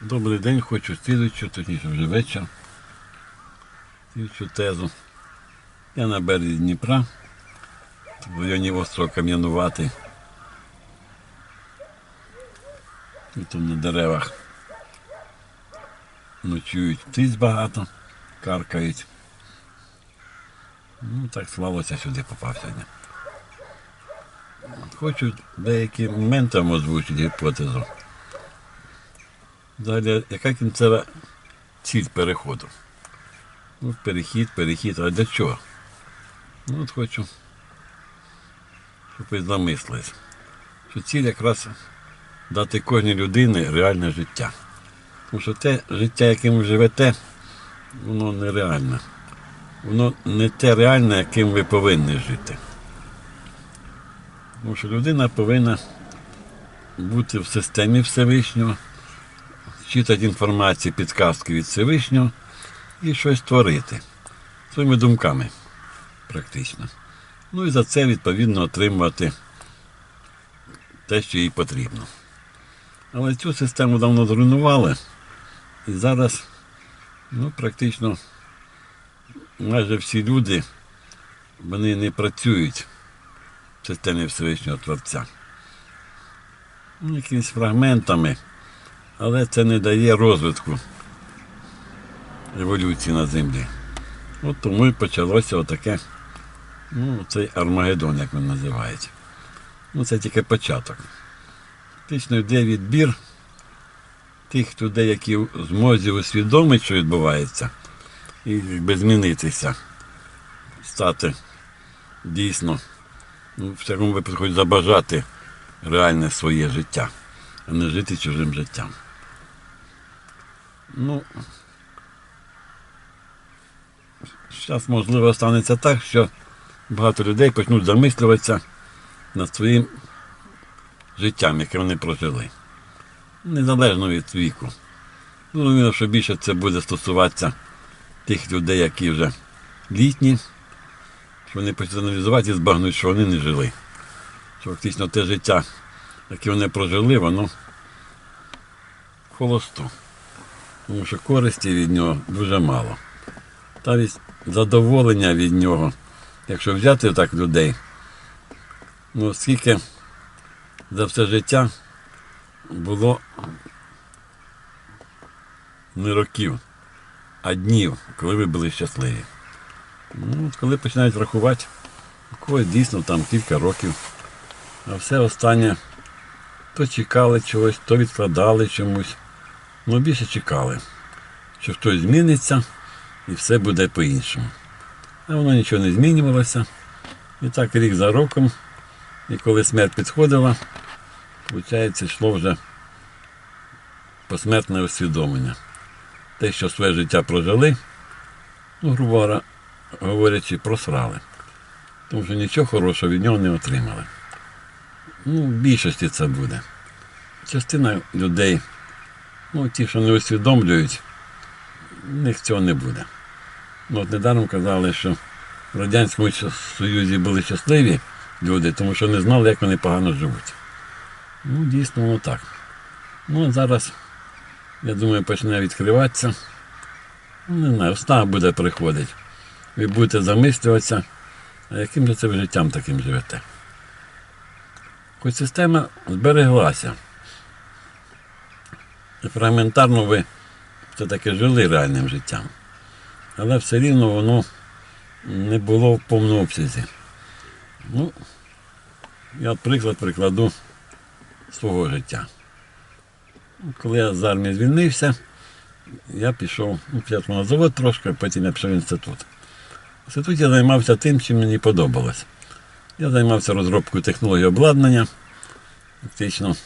Добрий день, хочу слідучу, точніше вже вечір. Слідчу тезу. Я на березі Дніпра, в районі острова Кам'янувати. І там на деревах ночують птиць багато, каркають. Ну, так склалося, сюди попав сьогодні. Хочу деякі моменти озвучити гіпотезу. Далі, яка кінцева ціль переходу? Ну, перехід, перехід, а для чого? Ну, от хочу, щоб ви замислились. Що ціль якраз дати кожній людині реальне життя. Тому що те життя, яким ви живете, воно нереальне. Воно не те реальне, яким ви повинні жити. Тому що людина повинна бути в системі Всевишнього, читати інформацію, підказки від Всевишнього і щось творити своїми думками, практично. Ну і за це відповідно отримувати те, що їй потрібно. Але цю систему давно зруйнували, і зараз ну, практично майже всі люди вони не працюють в системі Всевишнього Творця. Ну, якимись фрагментами, але це не дає розвитку еволюції на землі. От тому і почалося отаке, ну, цей Армагеддон, як він називається. Ну, це тільки початок. Фактично йде відбір тих людей, які в змозі усвідомити, що відбувається, і якби змінитися, стати дійсно, ну, в всякому випадку хоч забажати реальне своє життя, а не жити чужим життям. Ну, зараз, можливо, станеться так, що багато людей почнуть замислюватися над своїм життям, яке вони прожили. Незалежно від віку. Зрозуміло, що більше це буде стосуватися тих людей, які вже літні, що вони почнуть аналізувати і збагнуть, що вони не жили. Що фактично те життя, яке вони прожили, воно холосто. Тому що користі від нього дуже мало. Навіть задоволення від нього, якщо взяти так людей, ну скільки за все життя було не років, а днів, коли ви були щасливі. Ну, коли починають рахувати, у когось дійсно там кілька років, а все останнє то чекали чогось, то відкладали чомусь. Ну, більше чекали, що хтось зміниться і все буде по-іншому. А воно нічого не змінювалося. І так рік за роком, і коли смерть підходила, виходить, йшло вже посмертне усвідомлення. Те, що своє життя прожили, ну, грубо говорячи, просрали. Тому що нічого хорошого від нього не отримали. Ну, в більшості це буде. Частина людей, ну, ті, що не усвідомлюють, в них цього не буде. Ну, от недаром казали, що в Радянському Союзі були щасливі люди, тому що не знали, як вони погано живуть. Ну, дійсно, воно так. Ну, а зараз, я думаю, почне відкриватися. Не знаю, встава буде приходити. Ви будете замислюватися, а яким же це ви життям таким живете. Хоч система збереглася. Фрагментарно ви все-таки жили реальним життям. Але все рівно воно не було в повному обсязі. Ну, я приклад прикладу свого життя. Коли я з армії звільнився, я пішов ну, спочатку на завод трошки, потім я пішов в інститут. В інституті я займався тим, чим мені подобалось. Я займався розробкою технології обладнання. Фактично,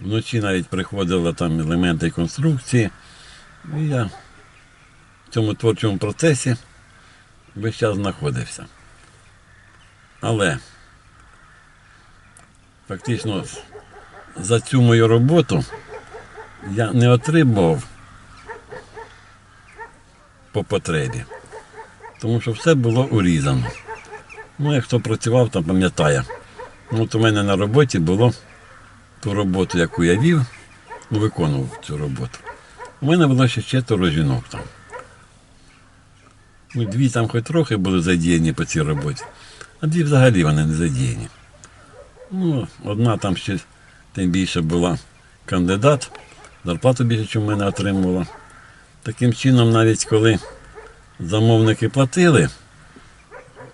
вночі навіть приходили там елементи конструкції. І я в цьому творчому процесі весь час знаходився. Але фактично за цю мою роботу я не отримував по потребі, тому що все було урізано. Ну, як хто працював, там пам'ятає. От у мене на роботі було ту роботу, яку я вів, ну, виконував цю роботу. У мене було ще четверо жінок там. Ну, дві там хоч трохи були задіяні по цій роботі, а дві взагалі вони не задіяні. Ну, одна там ще тим більше була кандидат, зарплату більше, ніж мене отримувала. Таким чином, навіть коли замовники платили,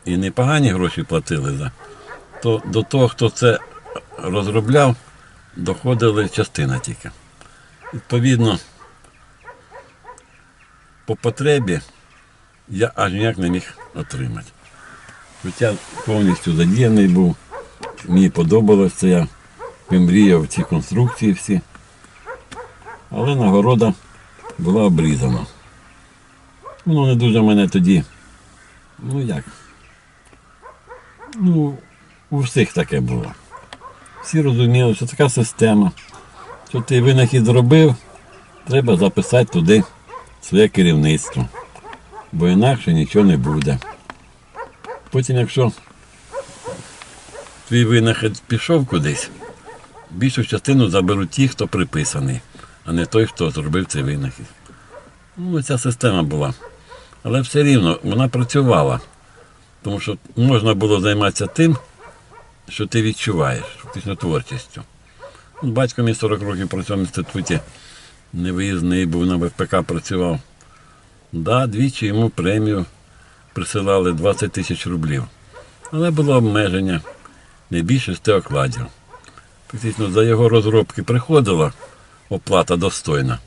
і непогані гроші платили то до того, хто це розробляв, доходили частина тільки. Відповідно, по потребі я аж ніяк не міг отримати. Хоча повністю задіяний був, мені подобалось це, я мріяв ці конструкції всі. Але нагорода була обрізана. Воно не дуже мене тоді. Ну як? Ну, у всіх таке було. Всі розуміли, що така система. Що ти винахід зробив, треба записати туди своє керівництво. Бо інакше нічого не буде. Потім, якщо твій винахід пішов кудись, більшу частину заберуть ті, хто приписаний, а не той, хто зробив цей винахід. Ну, ця система була. Але все рівно вона працювала. Тому що можна було займатися тим, що ти відчуваєш, фактично творчістю. Батько мій 40 років працював в інституті, невиїзний був на ВПК працював. Да, двічі йому премію присилали 20 тисяч рублів. Але було обмеження не більше 100 окладів. Фактично за його розробки приходила оплата достойна,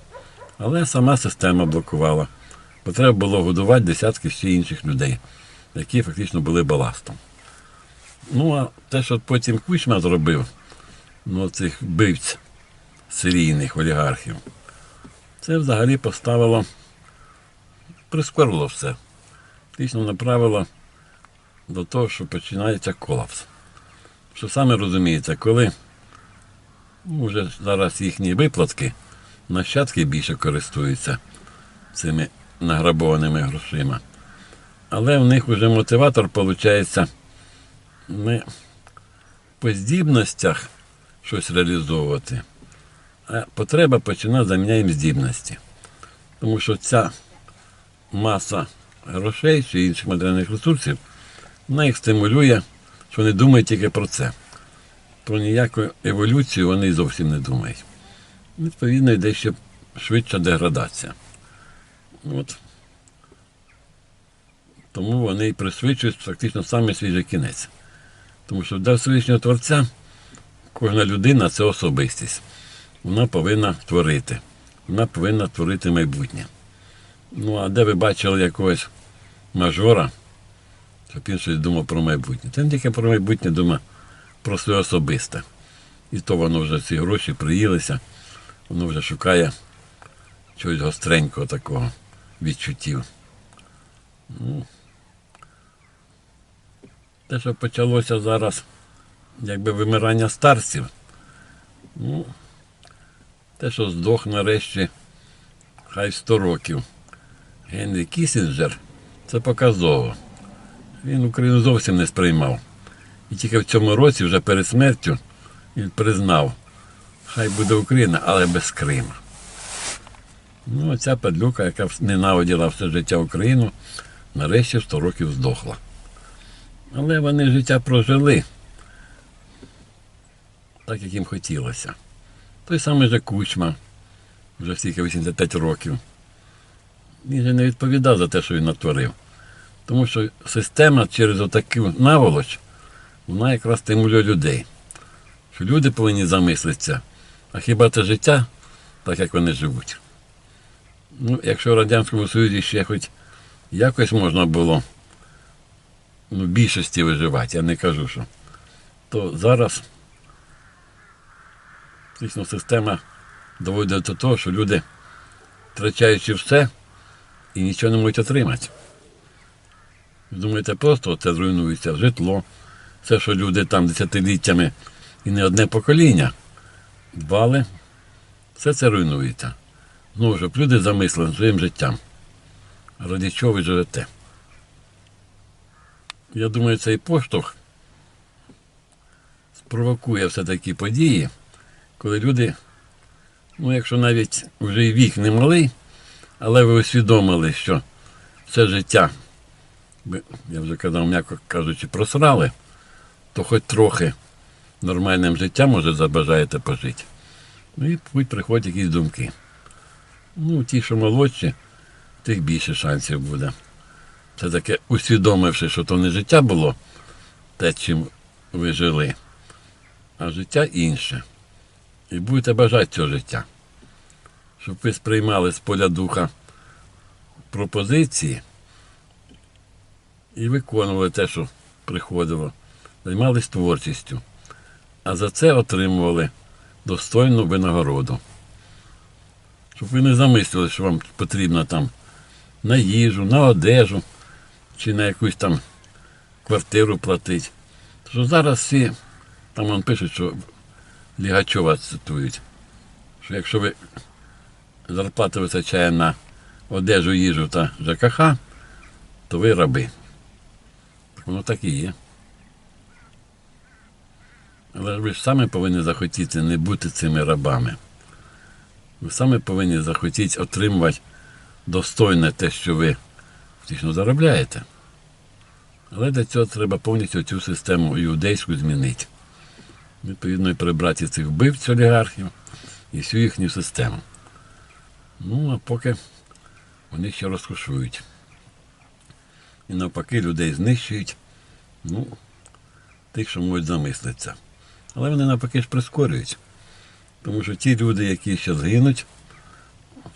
але сама система блокувала. Бо треба було годувати десятки ще інших людей, які фактично були баластом. Ну, а те, що потім Кучма зробив, ну, цих вбивць серійних олігархів, це взагалі поставило, прискорило все. Фактично направило до того, що починається колапс. Що саме розумієте, коли ну, вже зараз їхні виплатки, нащадки більше користуються цими награбованими грошима. Але в них вже мотиватор виходить не по здібностях щось реалізовувати, а потреба починає заміняти їм здібності. Тому що ця маса грошей чи інших матеріальних ресурсів, вона їх стимулює, що вони думають тільки про це. Про ніяку еволюцію вони зовсім не думають. Відповідно, йде ще швидша деградація. От. Тому вони і присвячують фактично саме свіжий кінець. Тому що для Всевишнього Творця кожна людина це особистість. Вона повинна творити. Вона повинна творити майбутнє. Ну, а де ви бачили якогось мажора, щоб він щось думав про майбутнє? Та він тільки про майбутнє думає про своє особисте. І то воно вже ці гроші приїлися, воно вже шукає чогось гостренького такого відчуттів. Ну, те, що почалося зараз, якби вимирання старців, ну, те, що здох нарешті хай 100 років. Генрі Кісінджер, це показово. Він Україну зовсім не сприймав. І тільки в цьому році, вже перед смертю, він признав, хай буде Україна, але без Крима. Ну, ця падлюка, яка ненавиділа все життя Україну, нарешті 100 років здохла. Але вони життя прожили так, як їм хотілося. Той самий же Кучма, вже стільки 85 років. Він же не відповідав за те, що він натворив. Тому що система через отаку наволоч, вона якраз стимулює людей. Що люди повинні замислитися, а хіба це життя, так як вони живуть. Ну, якщо в Радянському Союзі ще хоч якось можна було ну, більшості виживати, я не кажу, що, то зараз фактично система доводить до того, що люди, втрачаючи все, і нічого не можуть отримати. Ви Думаєте, просто це зруйнується житло, все, що люди там десятиліттями і не одне покоління дбали, все це руйнується. Знову щоб люди замислили своїм життям. Ради чого ви живете? Я думаю, цей поштовх спровокує все такі події, коли люди Ну, якщо навіть вже і вік не малий, але ви усвідомили, що це життя, я вже казав, м'яко кажучи, просрали, то хоч трохи нормальним життям, може, забажаєте пожити. Ну і будь приходять якісь думки. Ну, ті, що молодші, тих більше шансів буде. Це таке усвідомивши, що то не життя було, те, чим ви жили, а життя інше. І будете бажати цього життя. Щоб ви сприймали з поля духа пропозиції і виконували те, що приходило, займались творчістю, а за це отримували достойну винагороду. Щоб ви не замислили, що вам потрібно там на їжу, на одежу чи на якусь там квартиру платити. Що зараз всі, там вам пишуть, що Лігачова цитують, що якщо ви зарплата вистачає на одежу, їжу та ЖКХ, то ви раби. Так воно так і є. Але ви ж самі повинні захотіти не бути цими рабами. Ви саме повинні захотіти отримувати достойне те, що ви фактично заробляєте. Але для цього треба повністю цю систему іудейську змінити. Відповідно, і прибрати цих вбивць олігархів і всю їхню систему. Ну, а поки вони ще розкошують. І навпаки, людей знищують, ну, тих, що можуть замислитися. Але вони навпаки ж прискорюють. Тому що ті люди, які ще згинуть,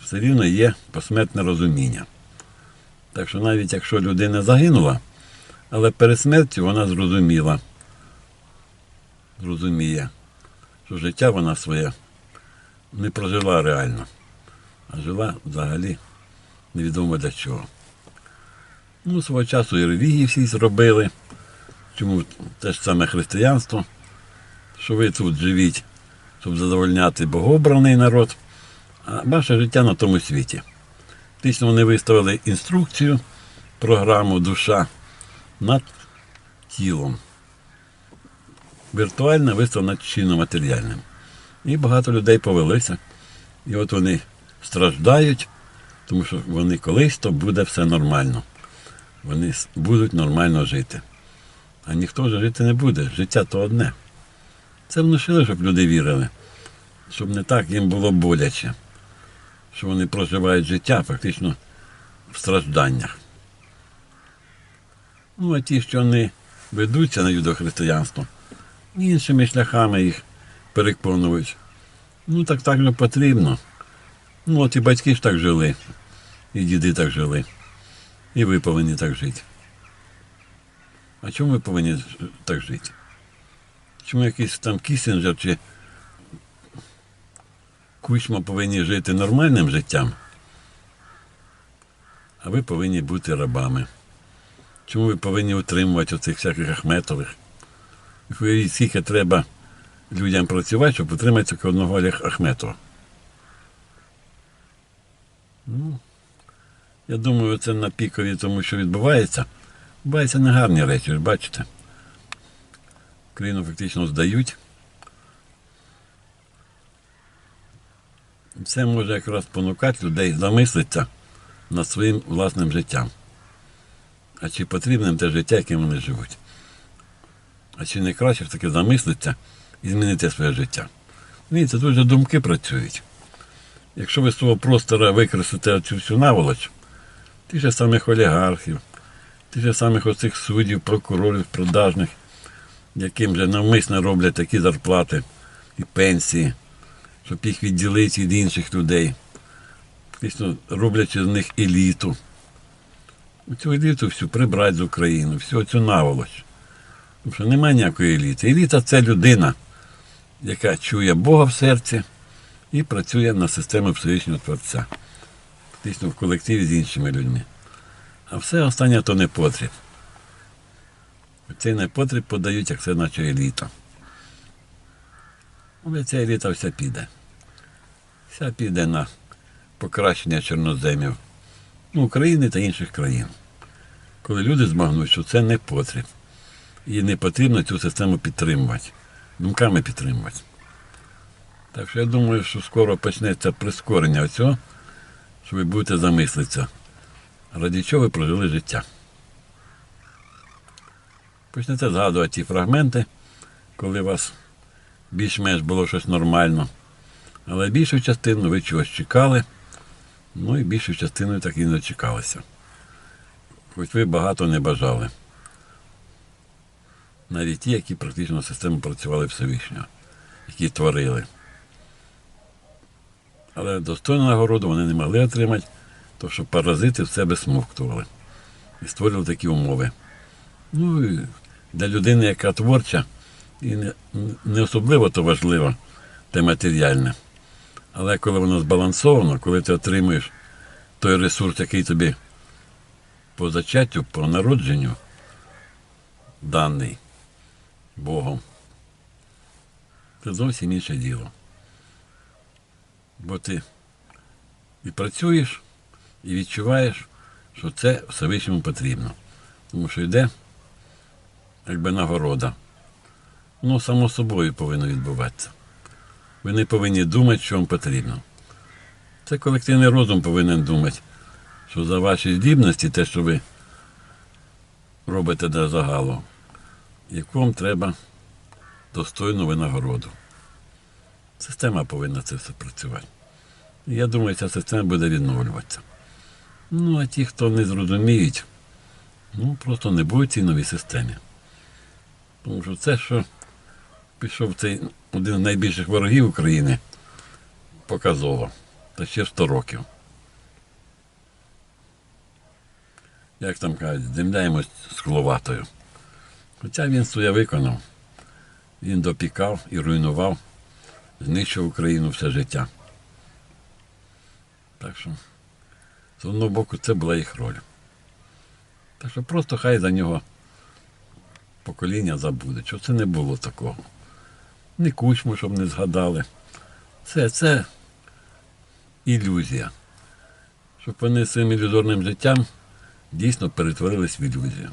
все рівно є посмертне розуміння. Так що навіть якщо людина загинула, але перед смертю вона зрозуміла, зрозуміє, що життя вона своє не прожила реально, а жила взагалі невідомо для чого. Ну, свого часу і релігії всі зробили. Чому те ж саме християнство, що ви тут живіть, щоб задовольняти богообраний народ, а ваше життя на тому світі. Фактично вони виставили інструкцію, програму душа над тілом. Віртуальна виставлена чинно матеріальним. І багато людей повелися. І от вони страждають, тому що вони колись то буде все нормально. Вони будуть нормально жити. А ніхто вже жити не буде. Життя то одне. Це внушили, щоб люди вірили, щоб не так їм було боляче, що вони проживають життя фактично в стражданнях. Ну, а ті, що не ведуться на юдохристиянство, іншими шляхами їх переконують. Ну, так так же потрібно. Ну, от і батьки ж так жили, і діди так жили. І ви повинні так жити. А чому ви повинні так жити? Чому якийсь там Кісінджер чи Кучма повинні жити нормальним життям, а ви повинні бути рабами? Чому ви повинні утримувати оцих всяких Ахметових? Ви скільки треба людям працювати, щоб утримати одного Ахметова? Ну, я думаю, це на пікові тому, що відбувається. Відбуваються негарні речі, ви бачите. Країну фактично здають. Це може якраз спонукати людей замислитися над своїм власним життям. А чи потрібним те життя, яким вони живуть? А чи не краще таки замислитися і змінити своє життя? Дивіться, тут же думки працюють. Якщо ви з свого простора використаєте цю всю наволоч, тих же самих олігархів, тих же самих оцих суддів, прокурорів, продажних, яким же навмисно роблять такі зарплати і пенсії, щоб їх відділити від інших людей, фактично роблячи з них еліту. Цю еліту всю прибрати з України, всю цю наволоч. Тому що немає ніякої еліти. Еліта це людина, яка чує Бога в серці і працює на систему Всевишнього Творця. Фактично в колективі з іншими людьми. А все останнє то не потріб. Цей непотріб подають, як це наче еліта. Але ця еліта вся піде. Вся піде на покращення чорноземів України та інших країн. Коли люди змагнуть, що це не потріб. І не потрібно цю систему підтримувати, думками підтримувати. Так що я думаю, що скоро почнеться прискорення цього, що ви будете замислитися, раді чого ви прожили життя. Почнете згадувати ті фрагменти, коли вас більш-менш було щось нормально. Але більшу частину ви чогось чекали, ну і більшу частину так і не дочекалися. Хоч ви багато не бажали. Навіть ті, які практично систему працювали Всевишнього, які творили. Але достойну нагороду вони не могли отримати, тому що паразити в себе смоктували і створювали такі умови. Ну, і для людини, яка творча, і не, не особливо то важливо те матеріальне. Але коли воно збалансовано, коли ти отримуєш той ресурс, який тобі по зачаттю, по народженню даний Богом, це зовсім інше діло. Бо ти і працюєш, і відчуваєш, що це Всевишньому потрібно. Тому що йде якби нагорода. Воно само собою повинно відбуватися. Ви не повинні думати, що вам потрібно. Це колективний розум повинен думати, що за ваші здібності, те, що ви робите для загалу, яку вам треба достойну винагороду. Система повинна це все працювати. Я думаю, ця система буде відновлюватися. Ну, а ті, хто не зрозуміють, ну просто не будуть цій новій системі. Тому що це, що пішов цей один з найбільших ворогів України, показово. Та ще 100 років. Як там кажуть, земляємось з Кловатою. Хоча він своє виконав. Він допікав і руйнував, знищив Україну все життя. Так що, з одного боку, це була їх роль. Так що просто хай за нього покоління забуде, що це не було такого. Ні кучму, щоб не згадали. Це, це ілюзія. Щоб вони своїм ілюзорним життям дійсно перетворились в ілюзію.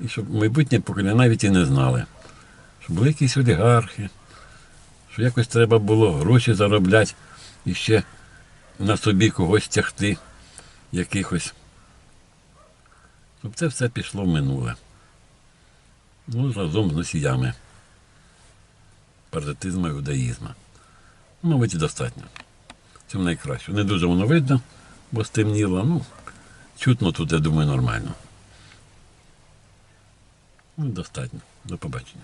І щоб майбутнє покоління навіть і не знали, що були якісь олігархи, що якось треба було гроші заробляти і ще на собі когось тягти, якихось. Щоб це все пішло в минуле. Ну, разом з носіями паразитизму і іудаїзму. Мабуть, і достатньо. Цим найкраще. Не дуже воно видно, бо стемніло. Ну, чутно тут, я думаю, нормально. Ну, достатньо. До побачення.